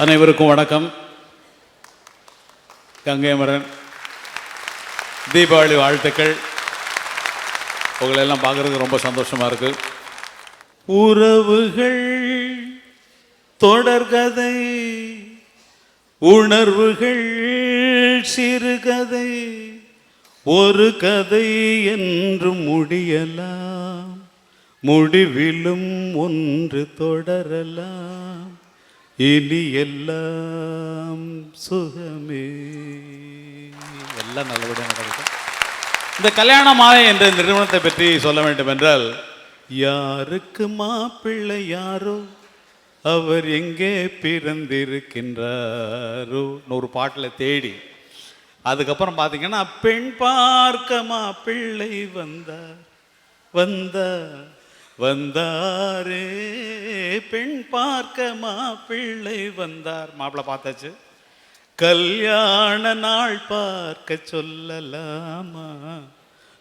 அனைவருக்கும் வணக்கம். கங்கைமரன் தீபாவளி வாழ்த்துக்கள். உங்களெல்லாம் பார்க்குறதுக்கு ரொம்ப சந்தோஷமாக இருக்கு. உறவுகள் தொடர்கதை உணர்வுகள் சிறுகதை ஒரு கதை என்று முடியலாம். முடிவிலும் ஒன்று தொடரலாம். இனி எல்லாம் சுகமே. எல்லாம் நல்லபடியாக நடக்கும் இந்த கல்யாண மாலை என்ற இந்த நிறுவனத்தை பற்றி சொல்ல வேண்டும் என்றால் யாருக்கு மாப்பிள்ளை யாரோ அவர் எங்கே பிறந்திருக்கின்றாரோ ஒரு பாட்டில் தேடி. அதுக்கப்புறம் பார்த்தீங்கன்னா பெண் பார்க்க மாப்பிள்ளை வந்தார் வந்தார் வந்தாரே பெண் பார்க்க மாப்பிள்ளை வந்தார். மாப்பிள்ளை பார்த்தாச்சு. கல்யாண நாள் பார்க்க சொல்லலாமா?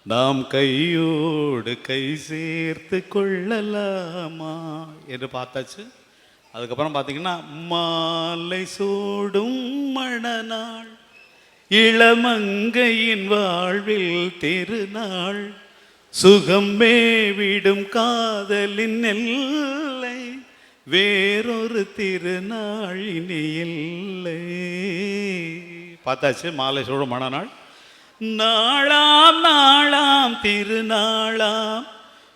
நாம் கையோடு கை சேர்த்து கொள்ளலாமா? என்று பார்த்தாச்சு. அதுக்கப்புறம் பார்த்தீங்கன்னா மாலை சூடும் மணநாள் இளமங்கையின் வாழ்வில் திருநாள் சுகமே விடும் காதலின் எல்லை வேறொரு திருநாள் இல்லை. பார்த்தாச்சு மாலை சூடும் மணநாள் நாளாம் நாளாம் திருநாளாம்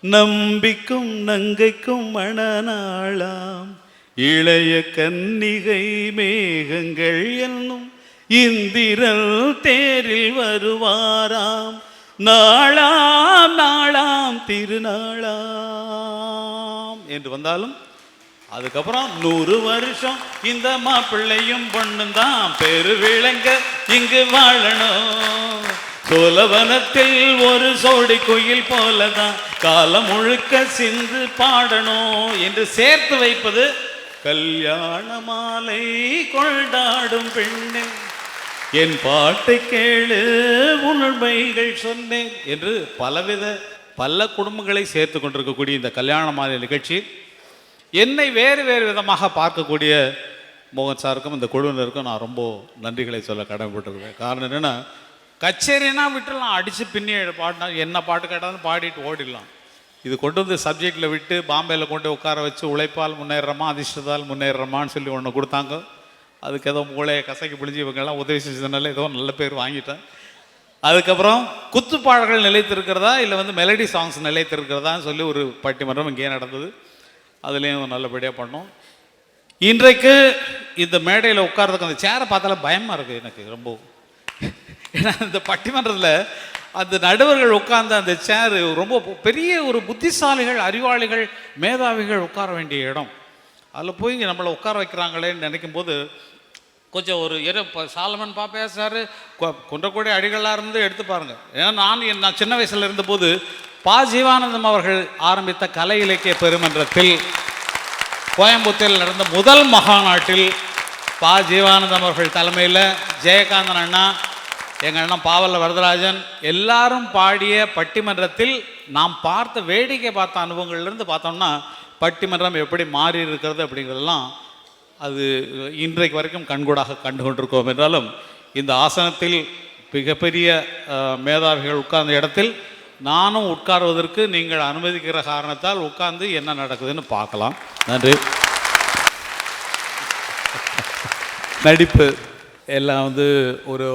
நம்பிக்கும் நங்கைக்கும் மணநாளாம் இளைய கன்னிகை மேகங்கள் என்னும் இந்திரல் தேரில் வருவாராம். நாளாம் திருநாளாம். என்று வந்தாலும் அதுக்கப்புறம் நூறு வருஷம் இந்த மாப்பிள்ளையும் பொண்ணும் தான். பெரு விளங்க இங்கு வாழணும். சோலவனத்தில் ஒரு சோடி குயில் போலதான் காலம் முழுக்க சிந்து பாடணும் என்று சேர்த்து வைப்பது கல்யாண மாலை கொண்டாடும் பெண்ணே. என் பாட்டை கேளு உண்மைகள் சொன்னேன் என்று பலவித பல குடும்பங்களை சேர்த்து கொண்டிருக்கக்கூடிய இந்த கல்யாண மாலை நிகழ்ச்சி என்னை வேறு வேறு விதமாக பார்க்கக்கூடிய மோகன் சாருக்கும் இந்த குழுவினருக்கும் நான் ரொம்ப நன்றிகளை சொல்ல கடமைப்பட்டிருக்கேன் காரணம் என்னென்னா கச்சேரினா விட்டுலாம் அடித்து பின்னி பாடினா என்ன பாட்டு கேட்டாலும் பாடிட்டு ஓடிடலாம். இது கொண்டு வந்து சப்ஜெக்டில் விட்டு பாம்பேயில் கொண்டு உட்கார வச்சு உழைப்பால் முன்னேறமா அதிர்ஷ்டத்தால் முன்னேறமான்னு சொல்லி ஒன்று கொடுத்தாங்க. அதுக்கு ஏதோ மூளையை கசக்கி பிழிஞ்சு இவங்கெல்லாம் உதவி செஞ்சதுனால ஏதோ நல்ல பேர் வாங்கிட்டேன். அதுக்கப்புறம் குத்துப்பாடல்கள் நிலைத்திருக்கிறதா இல்லை வந்து மெலடி சாங்ஸ் நிலைத்திருக்கிறதான்னு சொல்லி ஒரு பட்டிமன்றம் இங்கே நடந்தது. அதுலேயும் நல்லபடியாக பண்ணோம். இன்றைக்கு இந்த மேடையில் உட்கார்றதுக்கு அந்த சேரை பார்த்தாலே பயமாக இருக்குது எனக்கு ரொம்ப. ஏன்னா இந்த பட்டிமன்றத்தில் அந்த நடுவர்கள் உட்கார்ந்த அந்த சேரு ரொம்ப பெரிய ஒரு புத்திசாலிகள் அறிவாளிகள் மேதாவிகள் உட்கார வேண்டிய இடம். அதில் போய் நம்மளை உட்கார வைக்கிறாங்களேன்னு நினைக்கும் போது கொஞ்சம் ஒரு இரு இப்போ சாலமன் பா பேசுறாரு. குன்றக்கூடிய அடிகளாக இருந்து எடுத்து பாருங்கள் ஏன்னா நான் என் நான் சின்ன வயசுல இருந்தபோது பா ஜீவானந்தம் அவர்கள் ஆரம்பித்த கலை இலக்கிய பெருமன்றத்தில் கோயம்புத்தூரில் நடந்த முதல் மகாநாட்டில் பா ஜீவானந்தம் அவர்கள் தலைமையில் ஜெயகாந்தன் அண்ணா எங்கள் அண்ணன் பாவல்ல வரதராஜன் எல்லாரும் பாடிய பட்டிமன்றத்தில் நாம் பார்த்த வேடிக்கை பார்த்த அனுபவங்கள்லேருந்து பார்த்தோம்னா பட்டிமன்றம் எப்படி மாறி இருக்கிறது அப்படிங்கிறதெல்லாம் அது இன்றைக்கு வரைக்கும் கண்கூடாக கண்டு கொண்டிருக்கோம் என்றாலும் இந்த ஆசனத்தில் மிகப்பெரிய மேதாவிகள் உட்கார்ந்த இடத்தில் நானும் உட்காருவதற்கு நீங்கள் அனுமதிக்கிற காரணத்தால் உட்கார்ந்து என்ன நடக்குதுன்னு பார்க்கலாம். நன்றி. நடிப்பு எல்லாம் வந்து ஒரு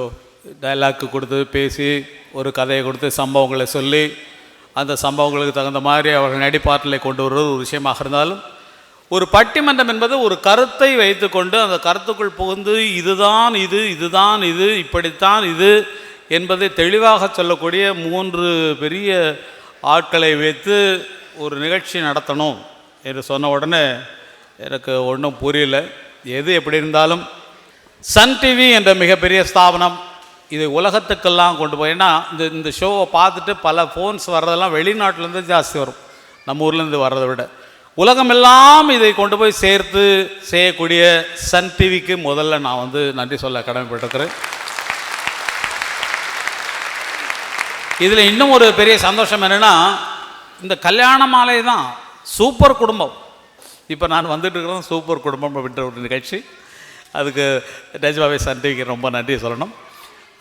டைலாக்கு கொடுத்து பேசி ஒரு கதையை கொடுத்து சம்பவங்களை சொல்லி அந்த சம்பவங்களுக்கு தகுந்த மாதிரி அவர்கள் நடிப்பாற்றலை கொண்டு வருவது ஒரு விஷயமாக இருந்தாலும் ஒரு பட்டிமன்றம் என்பது ஒரு கருத்தை வைத்துக்கொண்டு அந்த கருத்துக்குள் புகுந்து இதுதான் இது இதுதான் இது இப்படித்தான் இது என்பதை தெளிவாக சொல்லக்கூடிய மூன்று பெரிய ஆட்களை வைத்து ஒரு நிகழ்ச்சி நடத்தணும் என்று சொன்ன உடனே எனக்கு ஒன்றும் புரியல. எது எப்படி இருந்தாலும் சன் டிவி என்ற மிகப்பெரிய ஸ்தாபனம் இது உலகத்துக்கெல்லாம் கொண்டு போய் ஏன்னா இந்த இந்த ஷோவை பார்த்துட்டு பல ஃபோன்ஸ் வர்றதெல்லாம் வெளிநாட்டிலேருந்து ஜாஸ்தி வரும். நம்ம ஊர்லேருந்து வர்றதை விட. உலகமெல்லாம் இதை கொண்டு போய் சேர்த்து செய்யக்கூடிய சன் டிவிக்கு முதல்ல நான் வந்து நன்றி சொல்ல கடமைப்பட்டிருக்கிறேன். இதில் இன்னும் ஒரு பெரிய சந்தோஷம் என்னென்னா இந்த கல்யாண மாலை தான் சூப்பர் குடும்பம். இப்போ நான் வந்துட்டு இருக்கிறது சூப்பர் குடும்பம் அப்படின்ற ஒரு நிகழ்ச்சி. அதுக்கு நிஜமாவே டிவிக்கு ரொம்ப நன்றி சொல்லணும்.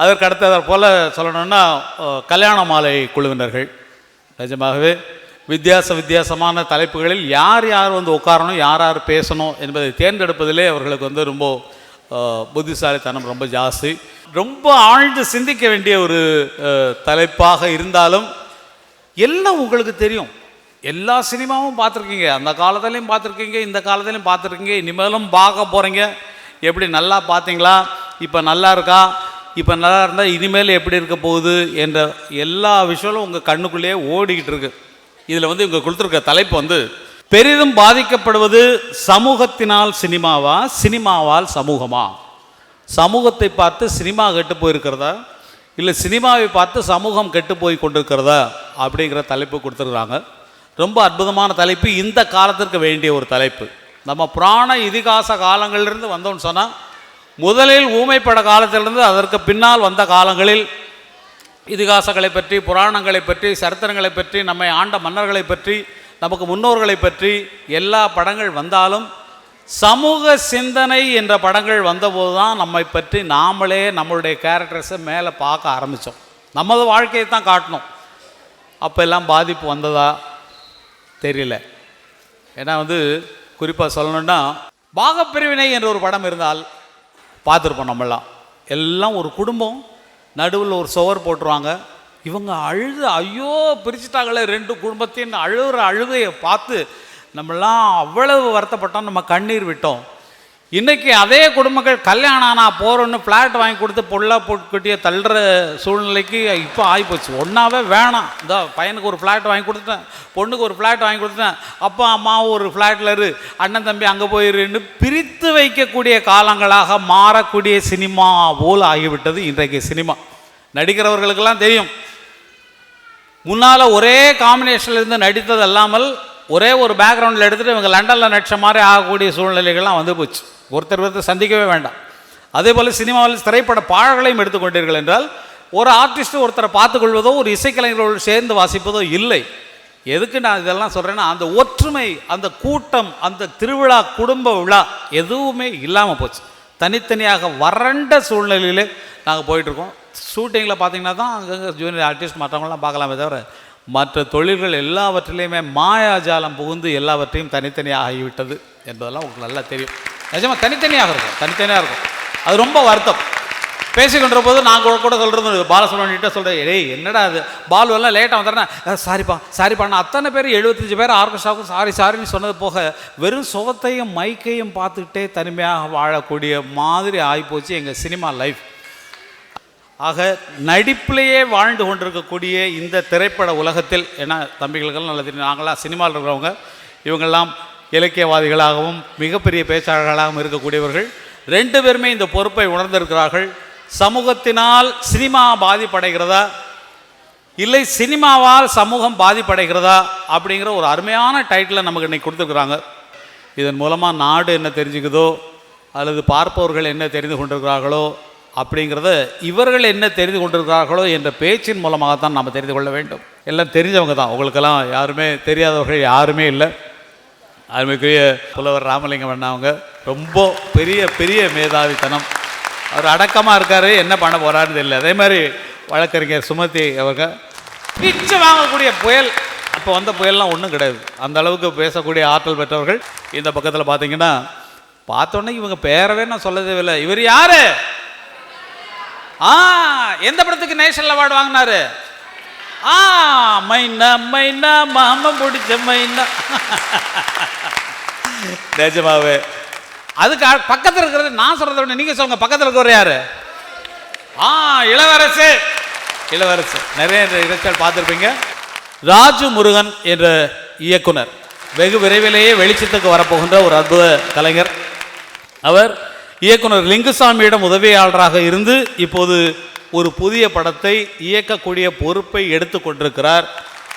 அதற்கு அடுத்ததை போல் சொல்லணும்னா கல்யாண மாலை குழுவினர்கள். நிஜமாகவே வித்தியாச வித்தியாசமான தலைப்புகளில் யார் யார் வந்து உட்காரணும் யார் யார் பேசணும் என்பதை தேர்ந்தெடுப்பதிலே அவர்களுக்கு வந்து ரொம்ப புத்திசாலித்தனம் ரொம்ப ஜாஸ்தி. ரொம்ப ஆழ்ந்து சிந்திக்க வேண்டிய ஒரு தலைப்பாக இருந்தாலும் எல்லாம் உங்களுக்கு தெரியும். எல்லா சினிமாவும் பார்த்துருக்கீங்க. அந்த காலத்துலேயும் பார்த்துருக்கீங்க இந்த காலத்துலேயும் பார்த்துருக்கீங்க. இனிமேலும் பார்க்க போகிறீங்க எப்படி நல்லா பார்த்தீங்களா? இப்போ நல்லா இருக்கா? இப்போ நல்லா இருந்தால் இனிமேல் எப்படி இருக்க போகுது? என்ற எல்லா விஷயங்களும் உங்கள் கண்ணுக்குள்ளேயே ஓடிக்கிட்டு இருக்குது இதில் வந்து இவங்க கொடுத்துருக்க தலைப்பு வந்து பெரிதும் பாதிக்கப்படுவது சமூகத்தினால் சினிமாவா சினிமாவால் சமூகமா? சமூகத்தை பார்த்து சினிமா கெட்டு போயிருக்கிறதா? இல்லை சினிமாவை பார்த்து சமூகம் கெட்டு போய் கொண்டிருக்கிறதா? அப்படிங்கிற தலைப்பு கொடுத்துருக்குறாங்க. ரொம்ப அற்புதமான தலைப்பு. இந்த காலத்திற்கு வேண்டிய ஒரு தலைப்பு. நம்ம புராண இதிகாச காலங்களிலிருந்து வந்தோம்னு சொன்னால் முதலில் ஊமைப்பட காலத்திலிருந்து அதற்கு பின்னால் வந்த காலங்களில் இதிகாசங்களை பற்றி புராணங்களை பற்றி சரித்திரங்களை பற்றி நம்மை ஆண்ட மன்னர்களை பற்றி நமக்கு முன்னோர்களை பற்றி எல்லா படங்கள் வந்தாலும் சமூக சிந்தனை என்ற படங்கள் வந்தபோது தான் நம்மை பற்றி நாமளே நம்மளுடைய கேரக்டர்ஸை மேலே பார்க்க ஆரம்பித்தோம் நமது வாழ்க்கையை தான் காட்டணும் அப்போ எல்லாம் பாதிப்பு வந்ததா? தெரியல. ஏன்னா வந்து குறிப்பாக சொல்லணும்னா பாகப்பிரிவினை என்ற ஒரு படம் இருந்தால் பார்த்துருப்போம் நம்மளாம் எல்லாம் ஒரு குடும்பம் நடுவில் ஒரு சுவர் போட்டுருவாங்க. இவங்க அழுது ஐயோ பிரிச்சுட்டாங்களே ரெண்டு குடும்பத்தையும். அழுகிற அழுகையை பார்த்து நம்மளாம் அவ்வளவு வருத்தப்பட்டோம். நம்ம கண்ணீர் விட்டோம். இன்றைக்கி அதே குடும்பங்கள் கல்யாணம் ஆனால் போகிறோன்னு ஃப்ளாட் வாங்கி கொடுத்து பொல்லா போட்டுக்கிட்டே தள்ளுற சூழ்நிலைக்கு இப்போ ஆகிப்போச்சு ஒன்றாவே வேணாம். இந்த பையனுக்கு ஒரு ஃப்ளாட் வாங்கி கொடுத்துட்டேன். பொண்ணுக்கு ஒரு ஃப்ளாட் வாங்கி கொடுத்துட்டேன். அப்பா அம்மாவும் ஒரு ஃப்ளாட்டில் இரு. அண்ணன் தம்பி அங்கே போயிருன்னு பிரித்து வைக்கக்கூடிய காலங்களாக மாறக்கூடிய சினிமா போல் ஆகிவிட்டது இன்றைக்கு சினிமா. நடிக்கிறவர்களுக்கெல்லாம் தெரியும். முன்னால் ஒரே காம்பினேஷனில் இருந்து நடித்தது அல்லாமல் ஒரே ஒரு பேக்ரவுண்டில் எடுத்துகிட்டு இவங்க லண்டனில் நடிச்ச மாதிரி ஆகக்கூடிய சூழ்நிலைகள்லாம் வந்து போச்சு. ஒருத்தர் ஒருத்தர் சந்திக்கவே வேண்டாம். அதே போல் சினிமாவில் திரைப்பட பாடல்களையும் எடுத்துக்கொண்டீர்கள் என்றால் ஒரு ஆர்டிஸ்ட் ஒருத்தரை பார்த்துக்கொள்வதோ ஒரு இசைக்கலைஞர்களோடு சேர்ந்து வாசிப்பதோ இல்லை. எதுக்கு நான் இதெல்லாம் சொல்கிறேன்னா அந்த ஒற்றுமை அந்த கூட்டம் அந்த திருவிழா குடும்ப விழா எதுவுமே இல்லாமல் போச்சு. தனித்தனியாக வறண்ட சூழ்நிலையிலே நாங்கள் போயிட்டுருக்கோம். ஷூட்டிங்கில் பார்த்தீங்கன்னா தான் அங்கங்கே ஜூனியர் ஆர்டிஸ்ட் மற்றவங்களாம் பார்க்கலாமே தவிர மற்ற தொழில்கள் எல்லாவற்றிலையுமே மாயாஜாலம் புகுந்து எல்லாவற்றையும் தனித்தனியாக ஆகிவிட்டது என்பதெல்லாம் உங்களுக்கு நல்லா தெரியும். நிஜமாக தனித்தனியாக இருக்கும் தனித்தனியாக இருக்கும். அது ரொம்ப வருத்தம். பேசிக்கொண்ட போது நான் கூட கூட சொல்கிறது பாலசுப்ரமணியிட்ட சொல்கிறேன் ஏய் என்னடா அது பால் எல்லாம் லேட்டாக வந்துடுறேன் சாரிப்பா சாரிப்பா நான் அத்தனை பேர் எழுபத்தஞ்சு பேர் ஆர்கெஸ்ட்ராவுக்கும் சாரி சாரின்னு சொன்னது போக வெறும் சுகத்தையும் மைக்கையும் பார்த்துக்கிட்டே தனிமையாக வாழக்கூடிய மாதிரி ஆகிப்போச்சு எங்கள் சினிமா லைஃப் ஆக நடிப்பிலேயே வாழ்ந்து கொண்டிருக்கக்கூடிய இந்த திரைப்பட உலகத்தில் ஏன்னா தம்பிகளுக்கெல்லாம் நல்லது நாங்களாம் சினிமாவில் இருக்கிறவங்க இவங்கெல்லாம் இலக்கியவாதிகளாகவும் மிகப்பெரிய பேச்சாளர்களாகவும் இருக்கக்கூடியவர்கள் ரெண்டு பேருமே இந்த பொறுப்பை உணர்ந்திருக்கிறார்கள். சமூகத்தினால் சினிமா பாதிப்படைகிறதா? இல்லை சினிமாவால் சமூகம் பாதிப்படைகிறதா? அப்படிங்கிற ஒரு அருமையான டைட்டிலை நமக்கு இன்னைக்கு கொடுத்துருக்குறாங்க. இதன் மூலமாக நாடு என்ன தெரிஞ்சுக்குதோ அல்லது பார்ப்பவர்கள் என்ன தெரிந்து கொண்டிருக்கிறார்களோ அப்படிங்கிறத இவர்கள் என்ன தெரிந்து கொண்டிருக்கிறார்களோ என்ற பேச்சின் மூலமாகத்தான் நாம் தெரிந்து கொள்ள வேண்டும். எல்லாம் தெரிஞ்சவங்க தான். உங்களுக்கெல்லாம் யாருமே தெரியாதவர்கள் யாருமே இல்லை. அருமைக்குரிய புலவர் ராமலிங்கம் அண்ணா அவங்க ரொம்ப பெரிய பெரிய மேதாவித்தனம். அவர் அடக்கமாக இருக்கார் என்ன பண்ண போகிறாருன்னு தெரியல. அதே மாதிரி வழக்கறிஞர் சுமதி அவங்க பிச்சு வாங்கக்கூடிய புயல். அப்போ வந்த புயல்லாம் ஒன்றும் கிடையாது. அந்த அளவுக்கு பேசக்கூடிய ஆற்றல் பெற்றவர்கள் இந்த பக்கத்தில் பார்த்தீங்கன்னா பார்த்தோன்னே இவங்க பேரவே நான் சொல்ல தேவையில்லை இவர் யாரு? ஆ எந்த படத்துக்கு நேஷனல் அவார்டு வாங்கினாரு? ஆ மைனா மைனா மாமன் பிடிச்ச மைனா. நிஜமாவே. அதுக்கு பக்கத்தில் இருக்கிறது நான் சொல்றதை விட நீங்க சொல்லுங்க பக்கத்தில் இருக்கிறவர் யாரு? ஆ இளவரசு. இளவரசு நிறைய இறைச்சல் பார்த்துருப்பீங்க. ராஜு முருகன் என்ற இயக்குனர். வெகு விரைவிலேயே வெளிச்சத்துக்கு வரப்போகின்ற ஒரு அற்புத கலைஞர். அவர் இயக்குனர் லிங்குசாமியிடம் உதவியாளராக இருந்து இப்போது ஒரு புதிய படத்தை இயக்கக்கூடிய பொறுப்பை எடுத்துக்கொண்டிருக்கிறார்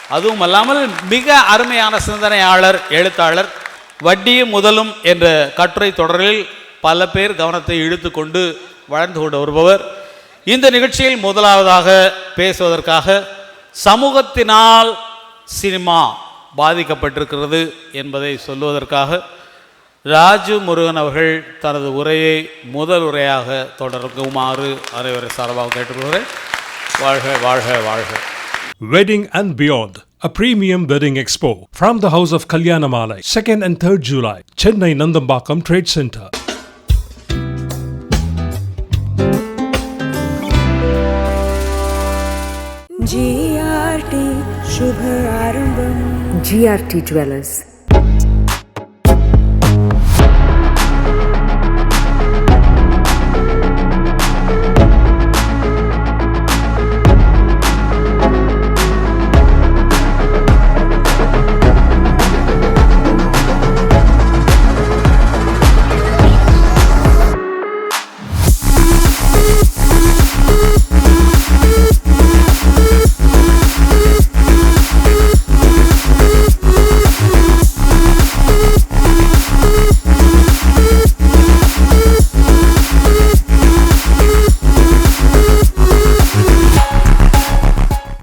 அதுவும் அல்லாமல் மிக அருமையான சிந்தனையாளர் எழுத்தாளர் வட்டியும் முதலும் என்ற கட்டுரை தொடரில் பல பேர் கவனத்தை இழுத்துக்கொண்டு வளர்ந்து கொண்டு வருபவர். இந்த நிகழ்ச்சியில் முதலாவதாக பேசுவதற்காக சமூகத்தினால் சினிமா பாதிக்கப்பட்டிருக்கிறது என்பதை சொல்லுவதற்காக ராஜு முருகன் அவர்கள் தனது உரையை முதல் உரையாக தொடர்குமாறு அனைவரை சார்பாக கேட்டுக்கொள்கிறேன் வாழ்க வாழ்க வாழ்க wedding and beyond A premium wedding expo from the house of Kalyanamala, 2nd and 3rd July, Chennai Nandambakam Trade Center. GRT Shubha Arambam GRT Jewelers